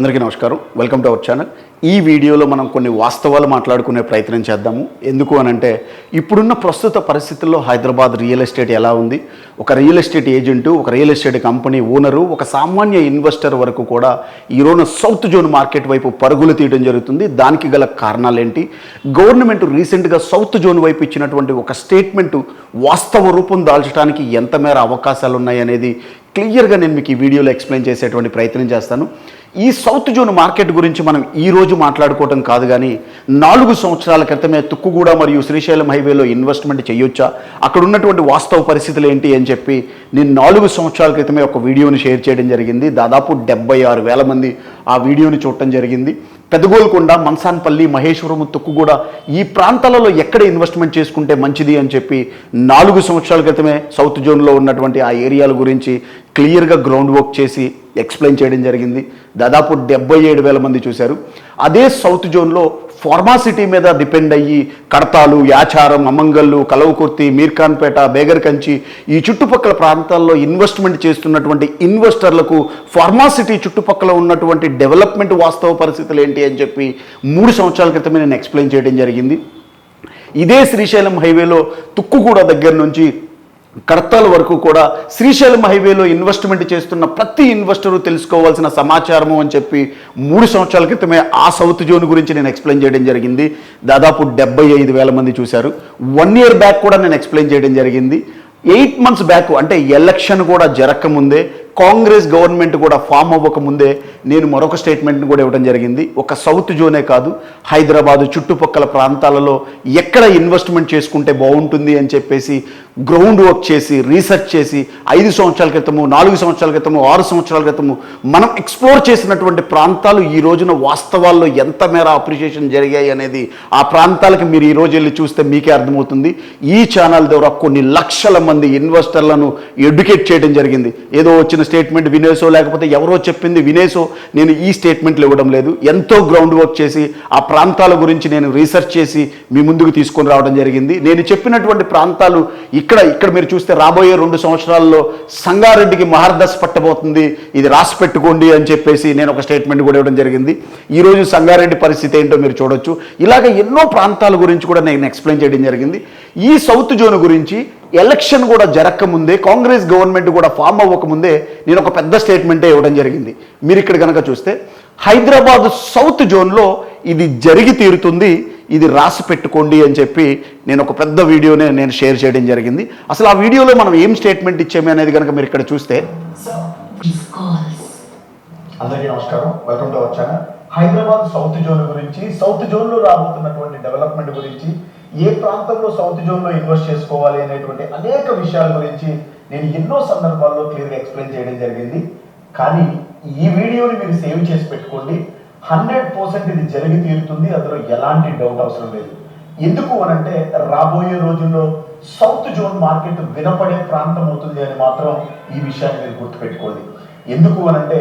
అందరికీ నమస్కారం. Welcome to our channel ఈ వీడియోలో మనం కొన్ని వాస్తవాలు మాట్లాడుకునే ప్రయత్నం చేద్దాము. ఎందుకు అనంటే ఇప్పుడున్న ప్రస్తుత పరిస్థితుల్లో హైదరాబాద్ రియల్ ఎస్టేట్ ఎలా ఉంది? ఒక రియల్ ఎస్టేట్ ఏజెంటు ఒక రియల్ ఎస్టేట్ కంపెనీ ఓనరు ఒక సామాన్య ఇన్వెస్టర్ వరకు కూడా ఈరోజు సౌత్ జోన్ మార్కెట్ వైపు పరుగులు తీయడం జరుగుతుంది. దానికి గల కారణాలు ఏంటి గవర్నమెంట్ రీసెంట్గా సౌత్ జోన్ వైపు ఇచ్చినటువంటి ఒక స్టేట్మెంట్ వాస్తవ రూపం దాల్చడానికి ఎంత మేర అవకాశాలు ఉన్నాయి అనేది క్లియర్గా నేను మీకు ఈ వీడియోలో ఎక్స్ప్లెయిన్ చేసేటువంటి ప్రయత్నం చేస్తాను. ఈ సౌత్ జోన్ మార్కెట్ గురించి మనం ఈ రోజు మాట్లాడుకోవటం కాదు కానీ నాలుగు సంవత్సరాల క్రితమే తుక్కుగూడ మరియు శ్రీశైలం హైవేలో ఇన్వెస్ట్మెంట్ చేయొచ్చా? అక్కడ ఉన్నటువంటి వాస్తవ పరిస్థితులు ఏంటి అని చెప్పి నేను నాలుగు సంవత్సరాల క్రితమే ఒక వీడియోని షేర్ చేయడం జరిగింది. దాదాపు డెబ్బై ఆరు వేల మంది ఆ వీడియోని చూడటం జరిగింది. పెదగోల్కొండ మన్సాన్పల్లి మహేశ్వరం తొక్కుగూడ ఈ ప్రాంతాలలో ఎక్కడ ఇన్వెస్ట్మెంట్ చేసుకుంటే మంచిది అని చెప్పి నాలుగు సంవత్సరాల క్రితమే సౌత్ జోన్లో ఉన్నటువంటి ఆ ఏరియాల గురించి క్లియర్గా గ్రౌండ్ వర్క్ చేసి ఎక్స్ప్లెయిన్ చేయడం జరిగింది. దాదాపు డెబ్బై ఏడు వేల మంది చూశారు. అదే సౌత్ జోన్లో ఫార్మాసిటీ మీద డిపెండ్ అయ్యి కడతాలు యాచారం అమంగళ్ళు కలవకుర్తి మీర్ఖాన్పేట బేగర్కంచి ఈ చుట్టుపక్కల ప్రాంతాల్లో ఇన్వెస్ట్మెంట్ చేస్తున్నటువంటి ఇన్వెస్టర్లకు ఫార్మాసిటీ చుట్టుపక్కల ఉన్నటువంటి డెవలప్మెంట్ వాస్తవ పరిస్థితులు ఏంటి అని చెప్పి మూడు సంవత్సరాల క్రితమే నేను ఎక్స్ప్లెయిన్ చేయడం జరిగింది. ఇదే శ్రీశైలం హైవేలో తుక్కుగూడ దగ్గర నుంచి కడతాల వరకు కూడా శ్రీశైలం హైవేలో ఇన్వెస్ట్మెంట్ చేస్తున్న ప్రతి ఇన్వెస్టరు తెలుసుకోవాల్సిన సమాచారము అని చెప్పి మూడు సంవత్సరాల క్రితమే ఆ సౌత్ జోన్ గురించి నేను ఎక్స్ప్లెయిన్ చేయడం జరిగింది. దాదాపు డెబ్బై ఐదు వేల మంది చూశారు. వన్ ఇయర్ బ్యాక్ కూడా నేను ఎక్స్ప్లెయిన్ చేయడం జరిగింది. ఎయిట్ మంత్స్ బ్యాక్ అంటే ఎలక్షన్ కూడా జరగకముందే కాంగ్రెస్ గవర్నమెంట్ కూడా ఫామ్ అవ్వకముందే నేను మరొక స్టేట్మెంట్ని కూడా ఇవ్వడం జరిగింది. ఒక సౌత్ జోనే కాదు హైదరాబాదు చుట్టుపక్కల ప్రాంతాలలో ఎక్కడ ఇన్వెస్ట్మెంట్ చేసుకుంటే బాగుంటుంది అని చెప్పేసి గ్రౌండ్ వర్క్ చేసి రీసెర్చ్ చేసి ఐదు సంవత్సరాల క్రితము నాలుగు సంవత్సరాల క్రితము ఆరు సంవత్సరాల క్రితము మనం ఎక్స్ప్లోర్ చేసినటువంటి ప్రాంతాలు ఈ రోజున వాస్తవాల్లో ఎంత మేర అప్రిషియేషన్ జరిగాయి అనేది ఆ ప్రాంతాలకు మీరు ఈ రోజు వెళ్ళి చూస్తే మీకే అర్థమవుతుంది. ఈ ఛానల్ ద్వారా కొన్ని లక్షల మంది ఇన్వెస్టర్లను ఎడ్యుకేట్ చేయడం జరిగింది. ఏదో వచ్చిన స్టేట్మెంట్ వినేసో లేకపోతే ఎవరో చెప్పింది వినేసో నేను ఈ స్టేట్మెంట్లు ఇవ్వడం లేదు. ఎంతో గ్రౌండ్ వర్క్ చేసి ఆ ప్రాంతాల గురించి నేను రీసెర్చ్ చేసి మీ ముందుకు తీసుకొని రావడం జరిగింది. నేను చెప్పినటువంటి ప్రాంతాలు ఇక్కడ ఇక్కడ మీరు చూస్తే రాబోయే రెండు సంవత్సరాల్లో సంగారెడ్డికి మహర్దశ పట్టబోతుంది. ఇది రాసి పెట్టుకోండి అని చెప్పేసి నేను ఒక స్టేట్మెంట్ కూడా ఇవ్వడం జరిగింది. ఈరోజు సంగారెడ్డి పరిస్థితి ఏంటో మీరు చూడొచ్చు. ఇలాగ ఎన్నో ప్రాంతాల గురించి కూడా నేను ఎక్స్ప్లెయిన్ చేయడం జరిగింది. ఈ సౌత్ జోన్ గురించి ఎలక్షన్ కూడా జరగకముందే కాంగ్రెస్ గవర్నమెంట్ కూడా ఫామ్ అవ్వకముందే నేను ఒక పెద్ద స్టేట్మెంటే ఇవ్వడం జరిగింది. మీరు ఇక్కడ కనుక చూస్తే హైదరాబాద్ సౌత్ జోన్లో ఇది జరిగి తీరుతుంది ఇది రాసి పెట్టుకోండి అని చెప్పి నేను ఒక పెద్ద వీడియోనే నేను షేర్ చేయడం జరిగింది. అసలు ఆ వీడియోలో మనం ఏం స్టేట్మెంట్ ఇచ్చామే అనేది కనుక మీరు ఇక్కడ చూస్తే. అందరికీ నమస్కారం. Welcome to our channel. Hyderabad south zone గురించి సౌత్ జోన్లో రాబోతున్నటువంటి డెవలప్మెంట్ గురించి ఏ ప్రాంతంలో సౌత్ జోన్లో ఇన్వెస్ట్ చేసుకోవాలి అనేటువంటి అనేక విషయాల గురించి నేను ఎన్నో సందర్భాల్లో క్లియర్గా ఎక్స్ప్లెయిన్ చేయడం జరిగింది. కానీ ఈ వీడియోని మీరు సేవ్ చేసి పెట్టుకోండి. హండ్రెడ్ పర్సెంట్ ఇది జరిగి తీరుతుంది. అందులో ఎలాంటి డౌట్ అవసరం లేదు. ఎందుకు అనంటే రాబోయే రోజుల్లో సౌత్ జోన్ మార్కెట్ వినపడే ప్రాంతం అవుతుంది అని మాత్రం ఈ విషయాన్ని మీరు గుర్తుపెట్టుకోండి. ఎందుకు అనంటే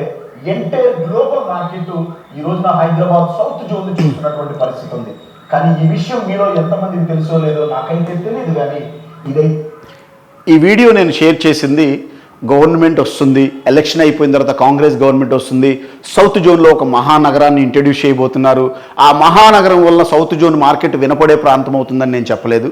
ఎంటైర్ గ్లోబల్ మార్కెట్ ఈ రోజున హైదరాబాద్ సౌత్ జోన్ చూస్తున్నటువంటి పరిస్థితి ఉంది. కానీ ఈ విషయం మీలో ఎంతమందికి తెలుసో లేదో నాకైతే తెలియదు కానీ ఇదై. ఈ వీడియో నేను షేర్ చేసింది గవర్నమెంట్ వస్తుంది ఎలక్షన్ అయిపోయిన తర్వాత కాంగ్రెస్ గవర్నమెంట్ వస్తుంది సౌత్ జోన్లో ఒక మహానగరాన్ని ఇంట్రడ్యూస్ చేయబోతున్నారు. ఆ మహానగరం వల్ల సౌత్ జోన్ మార్కెట్ వినపడే ప్రాంతం అవుతుందని నేను చెప్పలేదు.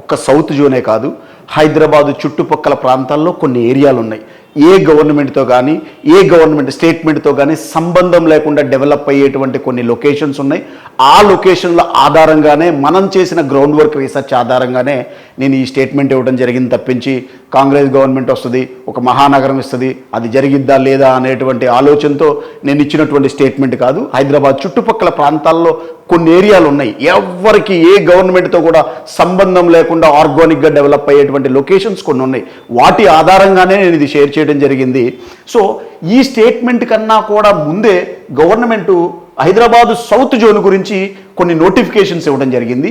ఒక్క సౌత్ జోనే కాదు హైదరాబాదు చుట్టుపక్కల ప్రాంతాల్లో కొన్ని ఏరియాలు ఉన్నాయి ఏ గవర్నమెంట్తో కానీ ఏ గవర్నమెంట్ స్టేట్మెంట్తో కానీ సంబంధం లేకుండా డెవలప్ అయ్యేటువంటి కొన్ని లొకేషన్స్ ఉన్నాయి. ఆ లొకేషన్ల ఆధారంగానే మనం చేసిన గ్రౌండ్ వర్క్ రీసెర్చ్ ఆధారంగానే నేను ఈ స్టేట్మెంట్ ఇవ్వడం జరిగింది తప్పించి కాంగ్రెస్ గవర్నమెంట్ వస్తుంది ఒక మహానగరం ఇస్తుంది అది జరిగిద్దా లేదా అనేటువంటి ఆలోచనతో నేను ఇచ్చినటువంటి స్టేట్మెంట్ కాదు. హైదరాబాద్ చుట్టుపక్కల ప్రాంతాల్లో కొన్ని ఏరియాలు ఉన్నాయి. ఎవరికి ఏ గవర్నమెంట్తో కూడా సంబంధం లేకుండా ఆర్గానిక్గా డెవలప్ అయ్యేటువంటి లొకేషన్స్ కొన్ని ఉన్నాయి. వాటి ఆధారంగానే నేను ఇది షేర్ చేయడం జరిగింది. సో ఈ స్టేట్మెంట్ కన్నా కూడా ముందే గవర్నమెంట్ హైదరాబాదు సౌత్ జోన్ గురించి కొన్ని నోటిఫికేషన్స్ ఇవ్వడం జరిగింది.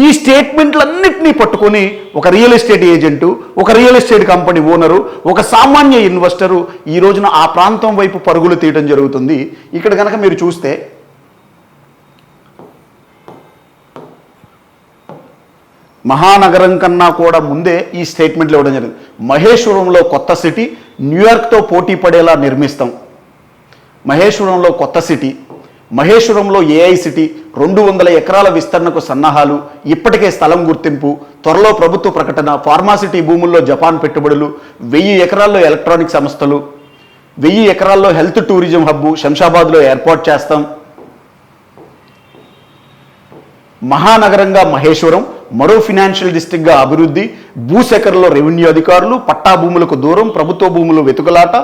ఈ స్టేట్మెంట్లన్నింటినీ పట్టుకొని ఒక రియల్ ఎస్టేట్ ఏజెంటు ఒక రియల్ ఎస్టేట్ కంపెనీ ఓనరు ఒక సామాన్య ఇన్వెస్టరు ఈ రోజున ఆ ప్రాంతం వైపు పరుగులు తీయడం జరుగుతుంది. ఇక్కడ కనుక మీరు చూస్తే మహానగరం కన్నా కూడా ముందే ఈ స్టేట్మెంట్లు ఇవ్వడం జరిగింది. మహేశ్వరంలో కొత్త సిటీ న్యూయార్క్తో పోటీ పడేలా నిర్మిస్తాం. మహేశ్వరంలో కొత్త సిటీ మహేశ్వరంలో ఏఐసిటీ రెండు వందల ఎకరాల విస్తరణకు సన్నాహాలు ఇప్పటికే స్థలం గుర్తింపు త్వరలో ప్రభుత్వ ప్రకటన ఫార్మాసిటీ భూముల్లో జపాన్ పెట్టుబడులు వెయ్యి ఎకరాల్లో ఎలక్ట్రానిక్ సంస్థలు వెయ్యి ఎకరాల్లో హెల్త్ టూరిజం హబ్బు శంషాబాద్లో ఏర్పాటు చేస్తాం. మహానగరంగా మహేశ్వరం మరో ఫినాన్షియల్ డిస్ట్రిక్ట్గా అభివృద్ధి భూసేకరణలో రెవెన్యూ అధికారులు పట్టా భూములకు దూరం ప్రభుత్వ భూములు వెతుకులాట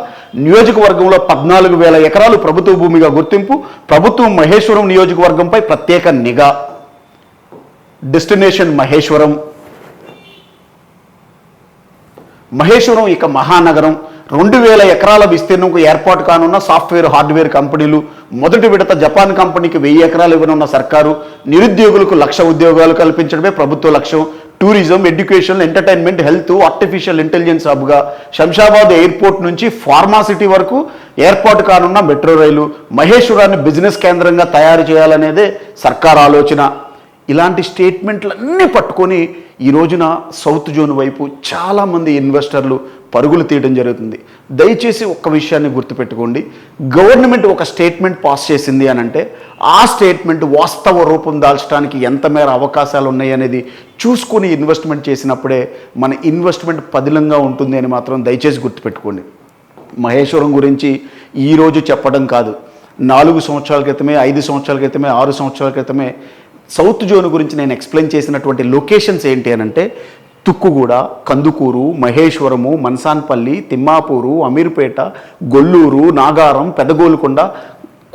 నియోజకవర్గంలో పద్నాలుగు వేల ఎకరాలు ప్రభుత్వ భూమిగా గుర్తింపు ప్రభుత్వం మహేశ్వరం నియోజకవర్గంపై ప్రత్యేక నిఘా. డెస్టినేషన్ మహేశ్వరం. మహేశ్వరం ఇక మహానగరం. రెండు వేల ఎకరాల విస్తీర్ణంకు ఏర్పాటు కానున్న సాఫ్ట్వేర్ హార్డ్వేర్ కంపెనీలు మొదటి విడత జపాన్ కంపెనీకి వెయ్యి ఎకరాలు ఇవ్వనున్న సర్కారు నిరుద్యోగులకు లక్ష ఉద్యోగాలు కల్పించడమే ప్రభుత్వ లక్ష్యం. Tourism education entertainment health artificial intelligence హబ్గా శంషాబాద్ ఎయిర్పోర్ట్ నుంచి ఫార్మాసిటీ వరకు ఏర్పాటు కానున్న మెట్రో రైలు మహేశ్వరాన్ని బిజినెస్ కేంద్రంగా తయారు చేయాలనేదే సర్కార్ ఆలోచన. ఇలాంటి స్టేట్మెంట్లన్నీ పట్టుకొని ఈ రోజున సౌత్ జోన్ వైపు చాలామంది ఇన్వెస్టర్లు పరుగులు తీయడం జరుగుతుంది. దయచేసి ఒక్క విషయాన్ని గుర్తుపెట్టుకోండి. గవర్నమెంట్ ఒక స్టేట్మెంట్ పాస్ చేసింది అని అంటే ఆ స్టేట్మెంట్ వాస్తవ రూపం దాల్చడానికి ఎంత మేర అవకాశాలు ఉన్నాయి అనేది చూసుకొని ఇన్వెస్ట్మెంట్ చేసినప్పుడే మన ఇన్వెస్ట్మెంట్ పదిలంగా ఉంటుంది అని మాత్రం దయచేసి గుర్తుపెట్టుకోండి. మహేశ్వరం గురించి ఈరోజు చెప్పడం కాదు. నాలుగు సంవత్సరాల క్రితమే ఐదు సంవత్సరాల క్రితమే ఆరు సంవత్సరాల క్రితమే సౌత్ జోన్ గురించి నేను ఎక్స్ప్లెయిన్ చేసినటువంటి లొకేషన్స్ ఏంటి అని అంటే తుక్కుగూడ కందుకూరు మహేశ్వరము మన్సాన్పల్లి తిమ్మాపూరు అమీర్పేట గొల్లూరు నాగారం పెదగోలుకొండ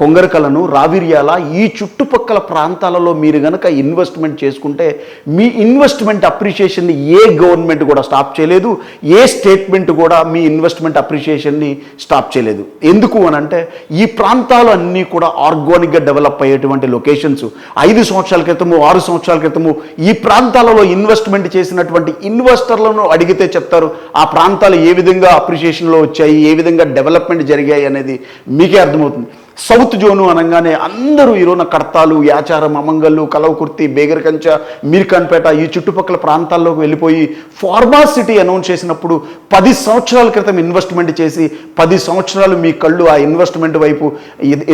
కొంగరకలను రావిర్యాల ఈ చుట్టుపక్కల ప్రాంతాలలో మీరు కనుక ఇన్వెస్ట్మెంట్ చేసుకుంటే మీ ఇన్వెస్ట్మెంట్ అప్రిషియేషన్ని ఏ గవర్నమెంట్ కూడా స్టాప్ చేయలేదు ఏ స్టేట్మెంట్ కూడా మీ ఇన్వెస్ట్మెంట్ అప్రిషియేషన్ని స్టాప్ చేయలేదు. ఎందుకు అని అంటే ఈ ప్రాంతాలు అన్నీ కూడా ఆర్గానిక్గా డెవలప్ అయ్యేటువంటి లొకేషన్స్. ఐదు సంవత్సరాల క్రితము ఆరు సంవత్సరాల క్రితము ఈ ప్రాంతాలలో ఇన్వెస్ట్మెంట్ చేసినటువంటి ఇన్వెస్టర్లను అడిగితే చెప్తారు ఆ ప్రాంతాలు ఏ విధంగా అప్రిషియేషన్లో వచ్చాయి ఏ విధంగా డెవలప్మెంట్ జరిగాయి అనేది మీకే అర్థమవుతుంది. సౌత్ జోను అనగానే అందరూ ఈరోజు కడతాలు యాచారం అమంగళ్ళు కలవకుర్తి బేగరకంచ మీర్ఖాన్పేట ఈ చుట్టుపక్కల ప్రాంతాల్లోకి వెళ్ళిపోయి ఫార్మా సిటీ అనౌన్స్ చేసినప్పుడు పది సంవత్సరాల క్రితం ఇన్వెస్ట్మెంట్ చేసి పది సంవత్సరాలు మీ కళ్ళు ఆ ఇన్వెస్ట్మెంట్ వైపు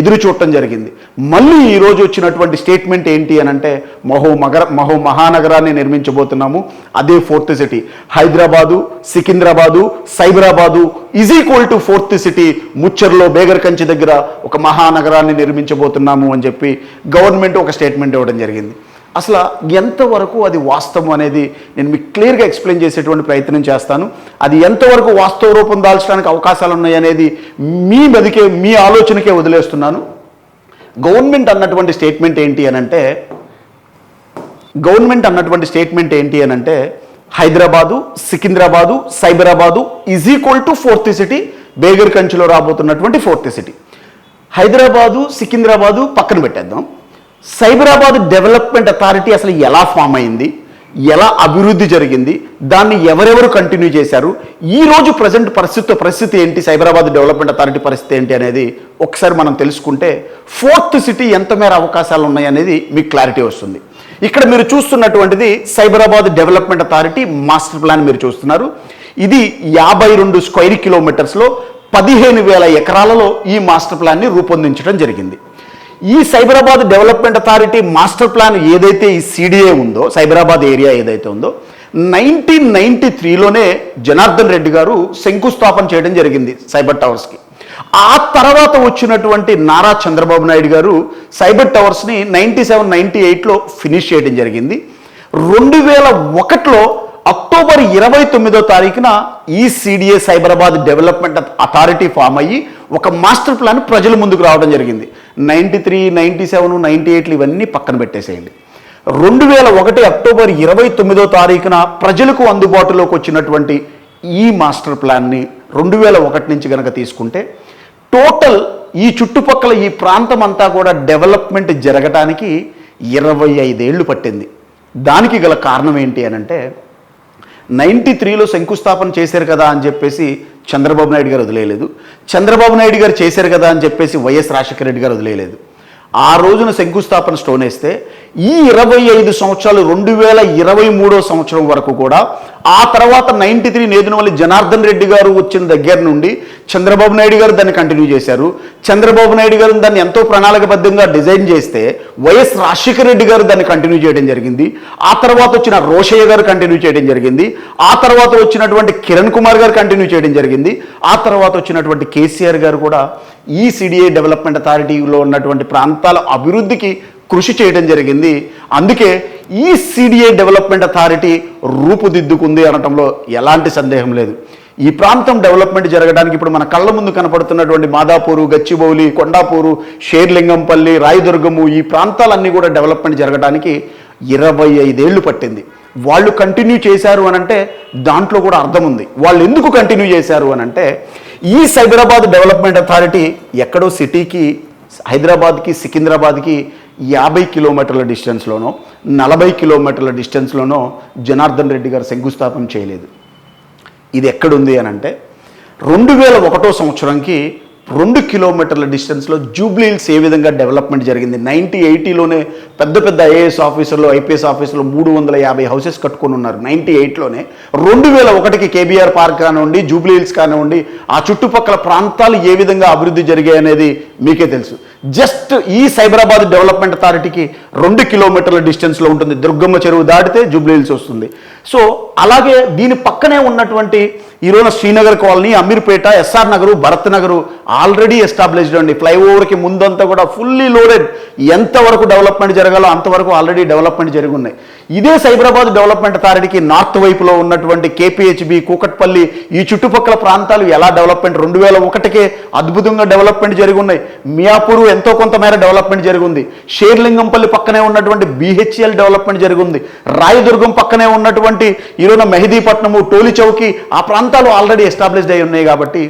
ఎదురు చూడటం జరిగింది. మళ్ళీ ఈ రోజు వచ్చినటువంటి స్టేట్మెంట్ ఏంటి అని అంటే మహో మగర మహో మహానగరాన్ని నిర్మించబోతున్నాము. అదే fourth city. Hyderabad Secunderabad Cyberabad is equal to fourth city ముచ్చర్లో beggar Kanchi దగ్గర ఒక మహానగరాన్ని నిర్మించబోతున్నాము అని చెప్పి గవర్నమెంట్ ఒక స్టేట్మెంట్ ఇవ్వడం జరిగింది. అసలు ఎంతవరకు అది వాస్తవం అనేది నేను మీకు క్లియర్గా ఎక్స్ప్లెయిన్ చేసేటువంటి ప్రయత్నం చేస్తాను. అది ఎంతవరకు వాస్తవ రూపం దాల్చడానికి అవకాశాలు ఉన్నాయనేది మీ బతికే మీ ఆలోచనకే వదిలేస్తున్నాను. గవర్నమెంట్ అన్నటువంటి స్టేట్మెంట్ ఏంటి అని అంటే గవర్నమెంట్ అన్నటువంటి స్టేట్మెంట్ ఏంటి అని అంటే Hyderabad Secunderabad Cyberabad is equal to fourth city Begar కంచిలో రాబోతున్నటువంటి ఫోర్త్ సిటీ. హైదరాబాదు సికింద్రాబాదు పక్కన పెట్టేద్దాం. సైబరాబాద్ డెవలప్మెంట్ అథారిటీ అసలు ఎలా ఫామ్ అయింది? ఎలా అభివృద్ధి జరిగింది? దాన్ని ఎవరెవరు కంటిన్యూ చేశారు? ఈ రోజు ప్రజెంట్ పరిస్థితి పరిస్థితి ఏంటి? సైబరాబాద్ డెవలప్మెంట్ అథారిటీ పరిస్థితి ఏంటి అనేది ఒకసారి మనం తెలుసుకుంటే ఫోర్త్ సిటీ ఎంత మేర అవకాశాలు ఉన్నాయి అనేది మీకు క్లారిటీ వస్తుంది. ఇక్కడ మీరు చూస్తున్నటువంటిది Cyberabad development authority master plan మీరు చూస్తున్నారు. ఇది యాభై రెండు స్క్వైర్ కిలోమీటర్స్లో పదిహేను వేల ఎకరాలలో ఈ మాస్టర్ ప్లాన్ని రూపొందించడం జరిగింది. ఈ Cyberabad development authority master plan ఏదైతే ఈ సిడిఏ ఉందో సైబరాబాద్ ఏరియా ఏదైతే ఉందో నైన్టీన్ నైన్టీ త్రీలోనే జనార్దన్ రెడ్డి గారు శంకుస్థాపన చేయడం జరిగింది సైబర్ టవర్స్కి. ఆ తర్వాత వచ్చినటువంటి నారా చంద్రబాబు నాయుడు గారు సైబర్ టవర్స్ని నైంటీ సెవెన్ నైంటీ ఎయిట్లో ఫినిష్ చేయడం జరిగింది. రెండు వేల ఒకటిలో అక్టోబర్ ఇరవై తొమ్మిదో తారీఖున ఈ CDA Cyberabad development authority form అయ్యి ఒక మాస్టర్ ప్లాన్ ప్రజల ముందుకు రావడం జరిగింది. Ninety three ninety seven ninety ఎయిట్లు ఇవన్నీ పక్కన పెట్టేసేయండి. రెండు వేల ఒకటి అక్టోబర్ ఇరవై తొమ్మిదో తారీఖున ప్రజలకు అందుబాటులోకి వచ్చినటువంటి ఈ మాస్టర్ ప్లాన్ని రెండు వేల ఒకటి నుంచి కనుక తీసుకుంటే టోటల్ ఈ చుట్టుపక్కల ఈ ప్రాంతం అంతా కూడా డెవలప్మెంట్ జరగటానికి ఇరవై ఐదేళ్ళు పట్టింది. దానికి గల కారణం ఏంటి అని అంటే నైంటీ త్రీలో శంకుస్థాపన చేశారు కదా అని చెప్పేసి చంద్రబాబు నాయుడు గారు వదిలేయలేదు. చంద్రబాబు నాయుడు గారు చేశారు కదా అని చెప్పేసి వైఎస్ రాజశేఖర రెడ్డి గారు వదిలేయలేదు. ఆ రోజున శంకుస్థాపన స్టోన్ వేస్తే ఈ ఇరవై ఐదు సంవత్సరాలు రెండు వేల ఇరవై మూడో సంవత్సరం వరకు కూడా ఆ తర్వాత నైంటీ త్రీ నేదునవల్లి జనార్దన్ రెడ్డి గారు వచ్చిన దగ్గర నుండి చంద్రబాబు నాయుడు గారు దాన్ని కంటిన్యూ చేశారు. చంద్రబాబు నాయుడు గారు దాన్ని ఎంతో ప్రణాళికబద్ధంగా డిజైన్ చేస్తే వైఎస్ రాజశేఖర రెడ్డి గారు దాన్ని కంటిన్యూ చేయడం జరిగింది. ఆ తర్వాత వచ్చిన రోషయ్య గారు కంటిన్యూ చేయడం జరిగింది. ఆ తర్వాత వచ్చినటువంటి కిరణ్ కుమార్ గారు కంటిన్యూ చేయడం జరిగింది. ఆ తర్వాత వచ్చినటువంటి కేసీఆర్ గారు కూడా ఈ సిడిఏ డెవలప్మెంట్ అథారిటీలో ఉన్నటువంటి ప్రాంతాల అభివృద్ధికి కృషి చేయడం జరిగింది. అందుకే ఈ సిడిఏ డెవలప్మెంట్ అథారిటీ రూపుదిద్దుకుంది అనటంలో ఎలాంటి సందేహం లేదు. ఈ ప్రాంతం డెవలప్మెంట్ జరగడానికి ఇప్పుడు మన కళ్ళ ముందు కనపడుతున్నటువంటి మాదాపూరు గచ్చిబౌలి కొండాపూరు షేర్లింగంపల్లి రాయదుర్గము ఈ ప్రాంతాలన్నీ కూడా డెవలప్మెంట్ జరగడానికి ఇరవై ఐదేళ్ళు పట్టింది. వాళ్ళు కంటిన్యూ చేశారు అని అంటే దాంట్లో కూడా అర్థం ఉంది. వాళ్ళు ఎందుకు కంటిన్యూ చేశారు అని అంటే ఈ సైబరాబాద్ డెవలప్మెంట్ అథారిటీ ఎక్కడో సిటీకి హైదరాబాద్కి సికింద్రాబాద్కి యాభై కిలోమీటర్ల డిస్టెన్స్లోనో నలభై కిలోమీటర్ల డిస్టెన్స్లోనో జనార్దన్ రెడ్డి గారు శంకుస్థాపన చేయలేదు. ఇది ఎక్కడుంది అని అంటే రెండు వేల ఒకటో సంవత్సరంకి రెండు కిలోమీటర్ల డిస్టెన్స్లో జూబ్లీ హిల్స్ ఏ విధంగా డెవలప్మెంట్ జరిగింది? నైన్టీ ఎయిటీలోనే పెద్ద పెద్ద ఐఏఎస్ ఆఫీసర్లు ఐపీఎస్ ఆఫీసర్లు మూడు వందల యాభై హౌసెస్ కట్టుకొని ఉన్నారు. నైన్టీ ఎయిట్లోనే రెండు వేల ఒకటికి కేబీఆర్ పార్క్ కానివ్వండి జూబ్లీ హిల్స్ కానివ్వండి ఆ చుట్టుపక్కల ప్రాంతాలు ఏ విధంగా అభివృద్ధి జరిగాయి అనేది మీకే తెలుసు. జస్ట్ ఈ సైబరాబాద్ డెవలప్మెంట్ అథారిటీకి రెండు కిలోమీటర్ల డిస్టెన్స్లో ఉంటుంది. దుర్గమ్మ చెరువు దాటితే జూబ్లీహిల్స్ వస్తుంది. సో అలాగే దీని పక్కనే ఉన్నటువంటి ఈరోజు Srinagar colony Ameerpet S R Nagar Bharat Nagar already established అండి. ఫ్లైఓవర్కి ముందంతా కూడా ఫుల్లీ లోడెడ్ ఎంతవరకు డెవలప్మెంట్ జరగాలో అంతవరకు ఆల్రెడీ డెవలప్మెంట్ జరిగి ఉన్నాయి ఇదే సైబరాబాద్ డెవలప్మెంట్ అథారిటీకి నార్త్ వైపులో ఉన్నటువంటి కేపీహెచ్బి కూకట్పల్లి ఈ చుట్టుపక్కల ప్రాంతాలు ఎలా డెవలప్మెంట్ రెండు వేల ఒకటికే అద్భుతంగా డెవలప్మెంట్ జరిగి ఉన్నాయి మియాపూర్ ఎంతో కొంతమేర డెవలప్మెంట్ జరిగింది. షేర్లింగంపల్లి పక్కనే ఉన్నటువంటి బీహెచ్ఎల్ డెవలప్మెంట్ జరిగింది. రాయదుర్గం పక్కనే ఉన్నటువంటి ఈరోజు మెహదీపట్నము టోలిచౌకి ఆ ఆ ప్రాంతాలు ఆల్రెడీ ఎస్టాబ్లిష్డ్ అయి ఉన్నాయి కాబట్టి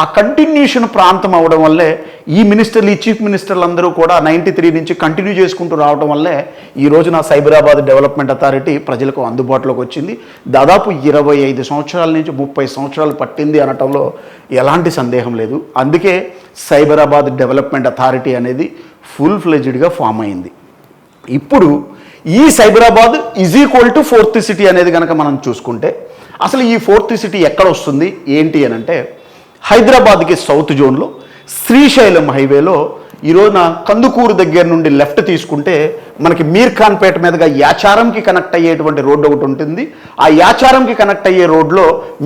ఆ కంటిన్యూషన్ ప్రాంతం అవడం వల్లే ఈ మినిస్టర్లు ఈ చీఫ్ మినిస్టర్లు అందరూ కూడా నైంటీ త్రీ నుంచి కంటిన్యూ చేసుకుంటూ రావడం వల్లే ఈ రోజున సైబరాబాద్ డెవలప్మెంట్ అథారిటీ ప్రజలకు అందుబాటులోకి వచ్చింది. దాదాపు ఇరవై ఐదు సంవత్సరాల నుంచి ముప్పై సంవత్సరాలు పట్టింది అనటంలో ఎలాంటి సందేహం లేదు. అందుకే సైబరాబాద్ డెవలప్మెంట్ అథారిటీ అనేది ఫుల్ ఫ్లెజ్డ్గా ఫామ్ అయింది. ఇప్పుడు ఈ Cyberabad is equal to fourth city అనేది కనుక మనం చూసుకుంటే అసలు ఈ ఫోర్త్ సిటీ ఎక్కడ వస్తుంది? ఏంటి అని అంటే హైదరాబాద్కి సౌత్ జోన్లో శ్రీశైలం హైవేలో ఈ రోజున కందుకూరు దగ్గర నుండి లెఫ్ట్ తీసుకుంటే మనకి మీర్ ఖాన్ పేట మీదుగా యాచారంకి కనెక్ట్ అయ్యేటువంటి రోడ్డు ఒకటి ఉంటుంది. ఆ యాచారంకి కనెక్ట్ అయ్యే రోడ్లో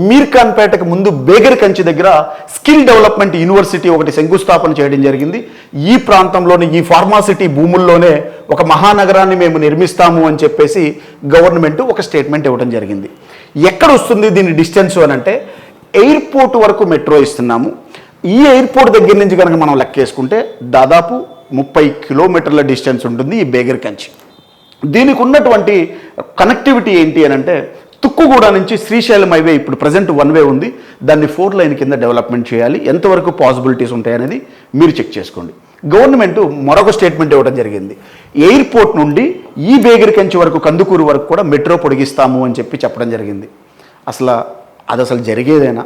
మీర్ ఖాన్ పేటకు ముందు బేగర్ కంచి దగ్గర స్కిల్ డెవలప్మెంట్ యూనివర్సిటీ ఒకటి శంకుస్థాపన చేయడం జరిగింది. ఈ ప్రాంతంలోని ఈ ఫార్మాసిటీ భూముల్లోనే ఒక మహానగరాన్ని మేము నిర్మిస్తాము అని చెప్పేసి గవర్నమెంట్ ఒక స్టేట్మెంట్ ఇవ్వడం జరిగింది. ఎక్కడ వస్తుంది దీని డిస్టెన్స్ అని అంటే ఎయిర్పోర్ట్ వరకు మెట్రో ఇస్తున్నాము. ఈ ఎయిర్పోర్ట్ దగ్గర నుంచి కనుక మనం లెక్కేసుకుంటే దాదాపు ముప్పై కిలోమీటర్ల డిస్టెన్స్ ఉంటుంది ఈ బేగర్ కంచి. దీనికి ఉన్నటువంటి కనెక్టివిటీ ఏంటి అని అంటే తుక్కుగూడ నుంచి శ్రీశైలం హైవే ఇప్పుడు ప్రజెంట్ వన్ వే ఉంది. దాన్ని ఫోర్ లైన్ కింద డెవలప్మెంట్ చేయాలి. ఎంతవరకు పాసిబిలిటీస్ ఉంటాయనేది మీరు చెక్ చేసుకోండి. గవర్నమెంట్ మరొక స్టేట్మెంట్ ఇవ్వడం జరిగింది. ఎయిర్పోర్ట్ నుండి ఈ బేగర్ కంచి వరకు కందుకూరు వరకు కూడా మెట్రో పొడిగిస్తాము అని చెప్పి చెప్పడం జరిగింది. అసలు అది అసలు జరిగేదేనా?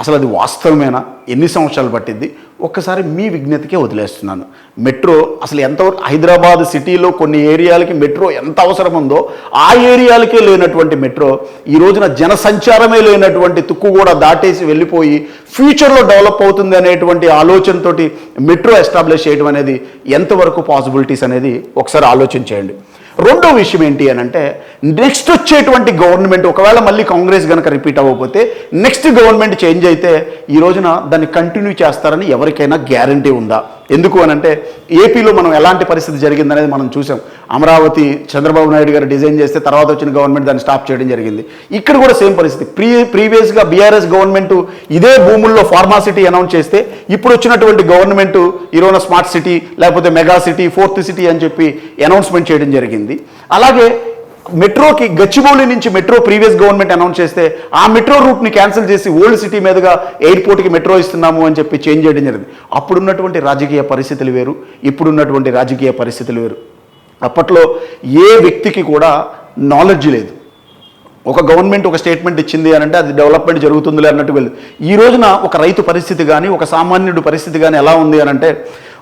అసలు అది వాస్తవమేనా? ఎన్ని సంవత్సరాలు పట్టింది? ఒక్కసారి మీ విజ్ఞతకే వదిలేస్తున్నాను. మెట్రో అసలు ఎంతవరకు హైదరాబాద్ సిటీలో కొన్ని ఏరియాలకి మెట్రో ఎంత అవసరం ఉందో ఆ ఏరియాలకే లేనటువంటి మెట్రో ఈ రోజున జనసంచారమే లేనటువంటి తుక్కు కూడా దాటేసి వెళ్ళిపోయి ఫ్యూచర్లో డెవలప్ అవుతుంది అనేటువంటి ఆలోచనతోటి మెట్రో ఎస్టాబ్లిష్ చేయడం అనేది ఎంతవరకు పాసిబిలిటీస్ అనేది ఒకసారి ఆలోచించేయండి. రెండో విషయం ఏంటి అని అంటే నెక్స్ట్ వచ్చేటువంటి గవర్నమెంట్ ఒకవేళ మళ్ళీ కాంగ్రెస్ కనుక రిపీట్ అవ్వకపోతే నెక్స్ట్ గవర్నమెంట్ చేంజ్ అయితే ఈ రోజున దాన్ని కంటిన్యూ చేస్తారని ఎవరికైనా గ్యారంటీ ఉందా? ఎందుకు అని అంటే ఏపీలో మనం ఎలాంటి పరిస్థితి జరిగిందనేది మనం చూసాం. అమరావతి చంద్రబాబు నాయుడు గారు డిజైన్ చేస్తే తర్వాత వచ్చిన గవర్నమెంట్ దాన్ని స్టాప్ చేయడం జరిగింది. ఇక్కడ కూడా సేమ్ పరిస్థితి. ప్రీ ప్రీవియస్గా బీఆర్ఎస్ గవర్నమెంట్ ఇదే భూముల్లో ఫార్మాసిటీ అనౌన్స్ చేస్తే ఇప్పుడు వచ్చినటువంటి గవర్నమెంట్ ఈరోజు స్మార్ట్ సిటీ లేకపోతే మెగా సిటీ ఫోర్త్ సిటీ అని చెప్పి అనౌన్స్మెంట్ చేయడం జరిగింది. అలాగే మెట్రోకి గచ్చిబౌలి నుంచి మెట్రో ప్రీవియస్ గవర్నమెంట్ అనౌన్స్ చేస్తే ఆ మెట్రో రూట్ని క్యాన్సిల్ చేసి ఓల్డ్ సిటీ మీదుగా ఎయిర్పోర్ట్కి మెట్రో ఇస్తున్నాము అని చెప్పి చేంజ్ చేయడం జరిగింది. అప్పుడున్నటువంటి రాజకీయ పరిస్థితులు వేరు ఇప్పుడున్నటువంటి రాజకీయ పరిస్థితులు వేరు. అప్పట్లో ఏ వ్యక్తికి కూడా నాలెడ్జ్ లేదు. ఒక గవర్నమెంట్ ఒక స్టేట్మెంట్ ఇచ్చింది అని అంటే అది డెవలప్మెంట్ జరుగుతుందిలే అన్నట్టు వెళ్ళదు ఈ రోజున ఒక రైతు పరిస్థితి కానీ ఒక సామాన్యుడి పరిస్థితి కానీ ఎలా ఉంది అని అంటే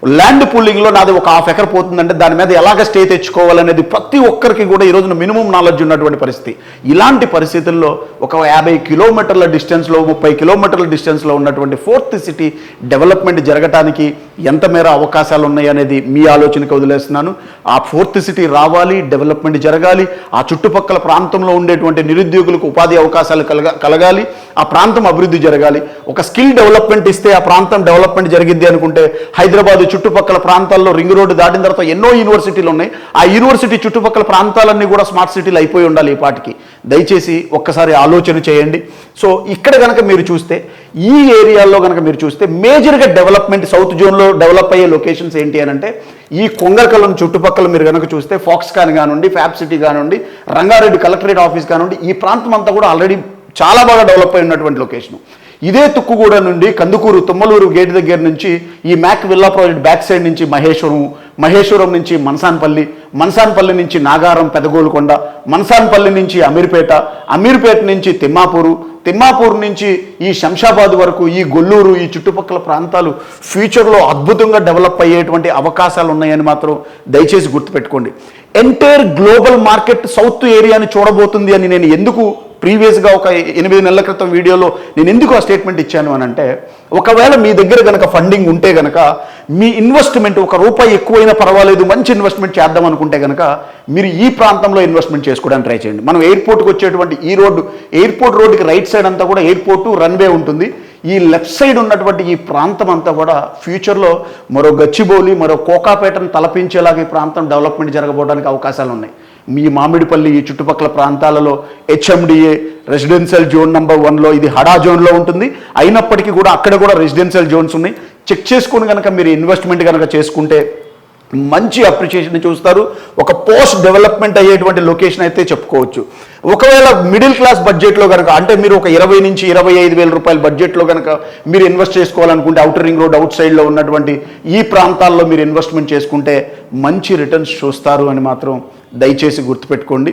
ల్యాండ్ పూలింగ్లో నాది ఒక హాఫ్ ఎకర్ పోతుందంటే దాని మీద ఎలాగ స్టే తెచ్చుకోవాలనేది ప్రతి ఒక్కరికి కూడా ఈ రోజున మినిమం నాలెడ్జ్ ఉన్నటువంటి పరిస్థితి. ఇలాంటి పరిస్థితుల్లో ఒక యాభై కిలోమీటర్ల డిస్టెన్స్లో ముప్పై కిలోమీటర్ల డిస్టెన్స్లో ఉన్నటువంటి ఫోర్త్ సిటీ డెవలప్మెంట్ జరగటానికి ఎంత మేర అవకాశాలు ఉన్నాయనేది మీ ఆలోచనకి వదిలేస్తున్నాను. ఆ ఫోర్త్ సిటీ రావాలి డెవలప్మెంట్ జరగాలి ఆ చుట్టుపక్కల ప్రాంతంలో ఉండేటువంటి నిరుద్యోగులకు ఉపాధి అవకాశాలు కలగ కలగాలి ఆ ప్రాంతం అభివృద్ధి జరగాలి. ఒక స్కిల్ డెవలప్మెంట్ ఇస్తే ఆ ప్రాంతం డెవలప్మెంట్ జరిగిద్ది అనుకుంటే హైదరాబాద్ చుట్టుపక్కల ప్రాంతాల్లో రింగ్ రోడ్డు దాటిన తర్వాత ఎన్నో యూనివర్సిటీలు ఉన్నాయి. ఆ యూనివర్సిటీ చుట్టుపక్కల ప్రాంతాలన్నీ కూడా స్మార్ట్ సిటీలు అయిపోయి ఉండాలి ఈ పాటికి. దయచేసి ఒక్కసారి ఆలోచన చేయండి. సో ఇక్కడ కనుక మీరు చూస్తే ఈ ఏరియాల్లో కనుక మీరు చూస్తే మేజర్గా డెవలప్మెంట్ సౌత్ జోన్లో డెవలప్ అయ్యే లొకేషన్స్ ఏంటి అని అంటే ఈ కొంగరకలం చుట్టుపక్కల మీరు కనుక చూస్తే ఫాక్స్కాన్ కానివ్వండి ఫ్యాబ్ సిటీ కానివ్వండి రంగారెడ్డి కలెక్టరేట్ ఆఫీస్ కానివ్వండి ఈ ప్రాంతం అంతా కూడా ఆల్రెడీ చాలా బాగా డెవలప్ అయి ఉన్నటువంటి లొకేషన్. ఇదే తుక్కుగూడ నుండి కందుకూరు తుమ్మలూరు గేట్ దగ్గర నుంచి ఈ Mac villa project back side నుంచి మహేశ్వరం మహేశ్వరం నుంచి మనసాన్పల్లి మనసాన్పల్లి నుంచి నాగారం పెదగోలుకొండ మనసాన్పల్లి నుంచి అమీర్పేట అమీర్పేట నుంచి తిమ్మాపూరు తిమ్మాపూర్ నుంచి ఈ శంషాబాద్ వరకు ఈ గొల్లూరు ఈ చుట్టుపక్కల ప్రాంతాలు ఫ్యూచర్లో అద్భుతంగా డెవలప్ అయ్యేటువంటి అవకాశాలు ఉన్నాయని మాత్రం దయచేసి గుర్తుపెట్టుకోండి. ఎంటైర్ గ్లోబల్ మార్కెట్ సౌత్ ఏరియాని చూడబోతుంది అని నేను ఎందుకు ప్రీవియస్గా ఒక ఎనిమిది నెలల క్రితం వీడియోలో నేను ఎందుకు ఆ స్టేట్మెంట్ ఇచ్చాను అని అంటే ఒకవేళ మీ దగ్గర కనుక ఫండింగ్ ఉంటే కనుక మీ ఇన్వెస్ట్మెంట్ ఒక రూపాయి ఎక్కువైనా పర్వాలేదు మంచి ఇన్వెస్ట్మెంట్ చేద్దాం అనుకుంటే కనుక మీరు ఈ ప్రాంతంలో ఇన్వెస్ట్మెంట్ చేసుకోవడానికి ట్రై చేయండి. మనం ఎయిర్పోర్ట్కి వచ్చేటువంటి ఈ రోడ్డు ఎయిర్పోర్ట్ రోడ్డుకి రైట్ సైడ్ అంతా కూడా ఎయిర్పోర్ట్ రన్వే ఉంటుంది. ఈ లెఫ్ట్ సైడ్ ఉన్నటువంటి ఈ ప్రాంతం అంతా కూడా ఫ్యూచర్లో మరో గచ్చిబౌలి మరో కోకాపేటను తలపించేలాగా ఈ ప్రాంతం డెవలప్మెంట్ జరగబోవడానికి అవకాశాలు ఉన్నాయి. మీ మామిడిపల్లి ఈ చుట్టుపక్కల ప్రాంతాలలో హెచ్ఎండిఏ రెసిడెన్షియల్ జోన్ నెంబర్ వన్లో ఇది హడా జోన్లో ఉంటుంది. అయినప్పటికీ కూడా అక్కడ కూడా రెసిడెన్షియల్ జోన్స్ ఉన్నాయి. చెక్ చేసుకుని కనుక మీరు ఇన్వెస్ట్మెంట్ కనుక చేసుకుంటే మంచి అప్రిషియేషన్ చూస్తారు. ఒక పోస్ట్ డెవలప్మెంట్ అయ్యేటువంటి లొకేషన్ అయితే చెప్పుకోవచ్చు. ఒకవేళ మిడిల్ క్లాస్ బడ్జెట్లో కనుక అంటే మీరు ఒక ఇరవై నుంచి ఇరవై ఐదు వేల రూపాయల బడ్జెట్లో కనుక మీరు ఇన్వెస్ట్ చేసుకోవాలనుకుంటే అవుటర్ రింగ్ రోడ్ అవుట్ సైడ్లో ఉన్నటువంటి ఈ ప్రాంతాల్లో మీరు ఇన్వెస్ట్మెంట్ చేసుకుంటే మంచి రిటర్న్స్ చూస్తారు అని మాత్రం దయచేసి గుర్తుపెట్టుకోండి.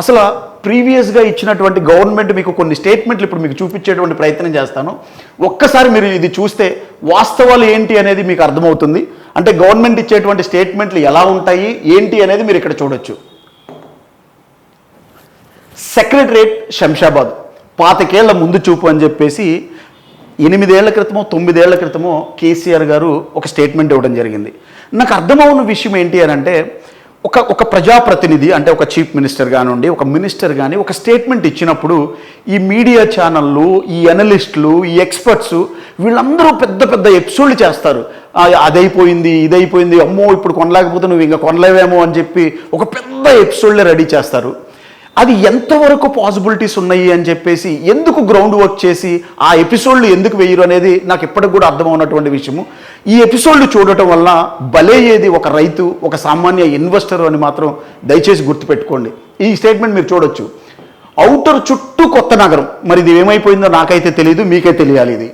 అసలు ప్రీవియస్గా ఇచ్చినటువంటి గవర్నమెంట్ మీకు కొన్ని స్టేట్మెంట్లు ఇప్పుడు మీకు చూపించేటువంటి ప్రయత్నం చేస్తాను. ఒక్కసారి మీరు ఇది చూస్తే వాస్తవాలు ఏంటి అనేది మీకు అర్థమవుతుంది. అంటే గవర్నమెంట్ ఇచ్చేటువంటి స్టేట్మెంట్లు ఎలా ఉంటాయి ఏంటి అనేది మీరు ఇక్కడ చూడొచ్చు. సెక్రటరేట్ శంషాబాద్. పాతికేళ్ళ ముందు చూపు అని చెప్పేసి ఎనిమిదేళ్ళ క్రితమో తొమ్మిదేళ్ళ క్రితమో కేసీఆర్ గారు ఒక స్టేట్మెంట్ ఇవ్వడం జరిగింది. నాకు అర్థమవున్న విషయం ఏంటి అని అంటే ఒక ఒక ప్రజాప్రతినిధి అంటే ఒక చీఫ్ మినిస్టర్ కానివ్వండి ఒక మినిస్టర్ కానీ ఒక స్టేట్మెంట్ ఇచ్చినప్పుడు ఈ మీడియా ఛానళ్ళు ఈ అనలిస్టులు ఈ ఎక్స్పర్ట్స్ వీళ్ళందరూ పెద్ద పెద్ద ఎపిసోడ్లు చేస్తారు. అదైపోయింది ఇదైపోయింది అమ్మో ఇప్పుడు కొనలేకపోతే నువ్వు ఇంకా కొనలేవేమో అని చెప్పి ఒక పెద్ద ఎపిసోడ్లే రెడీ చేస్తారు. అది ఎంతవరకు పాసిబిలిటీస్ ఉన్నాయి అని చెప్పేసి ఎందుకు గ్రౌండ్ వర్క్ చేసి ఆ ఎపిసోడ్లు ఎందుకు వేయరు అనేది నాకు ఇప్పటికి కూడా అర్థమవున్నటువంటి విషయము. ఈ ఎపిసోడ్లు చూడటం వల్ల బలయ్యేది ఒక రైతు ఒక సామాన్య ఇన్వెస్టర్ అని మాత్రం దయచేసి గుర్తుపెట్టుకోండి. ఈ స్టేట్మెంట్ మీరు చూడొచ్చు. అవుటర్ చుట్టూ కొత్త నగరం. మరి ఇది ఏమైపోయిందో నాకైతే తెలియదు మీకే తెలియాలి ఇది.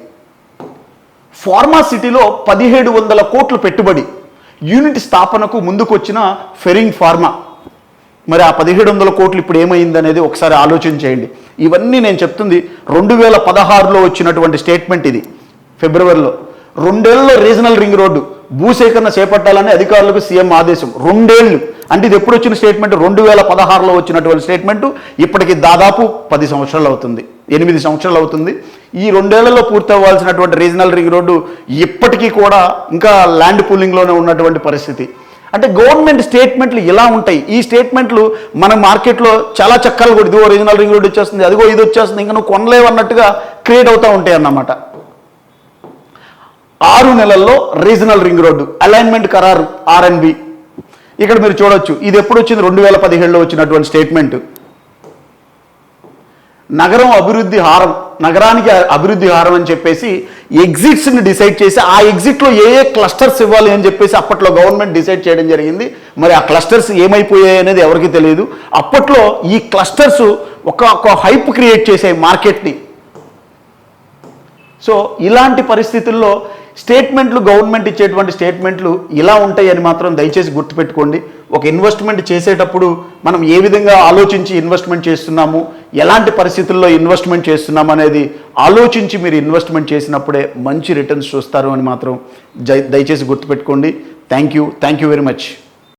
ఫార్మా సిటీలో పదిహేడు వందల కోట్ల పెట్టుబడి. యూనిట్ స్థాపనకు ముందుకొచ్చిన ఫెరింగ్ ఫార్మా మరి ఆ పదిహేడు వందల కోట్లు ఇప్పుడు ఏమైంది అనేది ఒకసారి ఆలోచన చేయండి. ఇవన్నీ నేను చెప్తుంది రెండు వేల పదహారులో వచ్చినటువంటి స్టేట్మెంట్ ఇది ఫిబ్రవరిలో. రెండేళ్ళలో రీజనల్ రింగ్ రోడ్డు భూసేకరణ చేపట్టాలని అధికారులకు సీఎం ఆదేశం. రెండేళ్ళు. అంటే ఇది ఎప్పుడు వచ్చిన స్టేట్మెంట్? రెండు వేల పదహారులో వచ్చినటువంటి స్టేట్మెంట్. ఇప్పటికి దాదాపు పది సంవత్సరాలు అవుతుంది. ఎనిమిది సంవత్సరాలు అవుతుంది. ఈ రెండేళ్ళలో పూర్తి అవ్వాల్సినటువంటి రీజనల్ రింగ్ రోడ్డు ఇప్పటికీ కూడా ఇంకా ల్యాండ్ పూలింగ్లోనే ఉన్నటువంటి పరిస్థితి. అంటే గవర్నమెంట్ స్టేట్మెంట్లు ఇలా ఉంటాయి. ఈ స్టేట్మెంట్లు మన మార్కెట్లో చాలా చక్కలు కూడా ఇదిగో రీజనల్ రింగ్ రోడ్ వచ్చేస్తుంది అదిగో ఇది వచ్చేస్తుంది ఇంకా నువ్వు కొనలేవు అన్నట్టుగా క్రియేట్ అవుతూ ఉంటాయి అన్నమాట. ఆరు నెలల్లో రీజనల్ రింగ్ రోడ్డు అలైన్మెంట్ ఖరారు ఆర్ఎన్బి ఇక్కడ మీరు చూడొచ్చు ఇది ఎప్పుడు వచ్చింది? రెండు వేల పదిహేడులో వచ్చినటువంటి స్టేట్మెంట్. నగరం అభివృద్ధి హారం నగరానికి అభివృద్ధి హారం అని చెప్పేసి ఎగ్జిట్స్ని డిసైడ్ చేసి ఆ ఎగ్జిట్లో ఏ ఏ క్లస్టర్స్ ఇవ్వాలి అని చెప్పేసి అప్పట్లో గవర్నమెంట్ డిసైడ్ చేయడం జరిగింది. మరి ఆ క్లస్టర్స్ ఏమైపోయాయి అనేది ఎవరికి తెలియదు. అప్పట్లో ఈ క్లస్టర్స్ ఒక హైప్ క్రియేట్ చేసాయి మార్కెట్ని సో ఇలాంటి పరిస్థితుల్లో స్టేట్మెంట్లు గవర్నమెంట్ ఇచ్చేటువంటి స్టేట్మెంట్లు ఇలా ఉంటాయని మాత్రం దయచేసి గుర్తుపెట్టుకోండి. ఒక ఇన్వెస్ట్మెంట్ చేసేటప్పుడు మనం ఏ విధంగా ఆలోచించి ఇన్వెస్ట్మెంట్ చేస్తున్నాము ఎలాంటి పరిస్థితుల్లో ఇన్వెస్ట్మెంట్ చేస్తున్నాం అనేది ఆలోచించి మీరు ఇన్వెస్ట్మెంట్ చేసినప్పుడే మంచి రిటర్న్స్ చూస్తారు అని మాత్రం దయచేసి గుర్తుపెట్టుకోండి. Thank you. Thank you very much.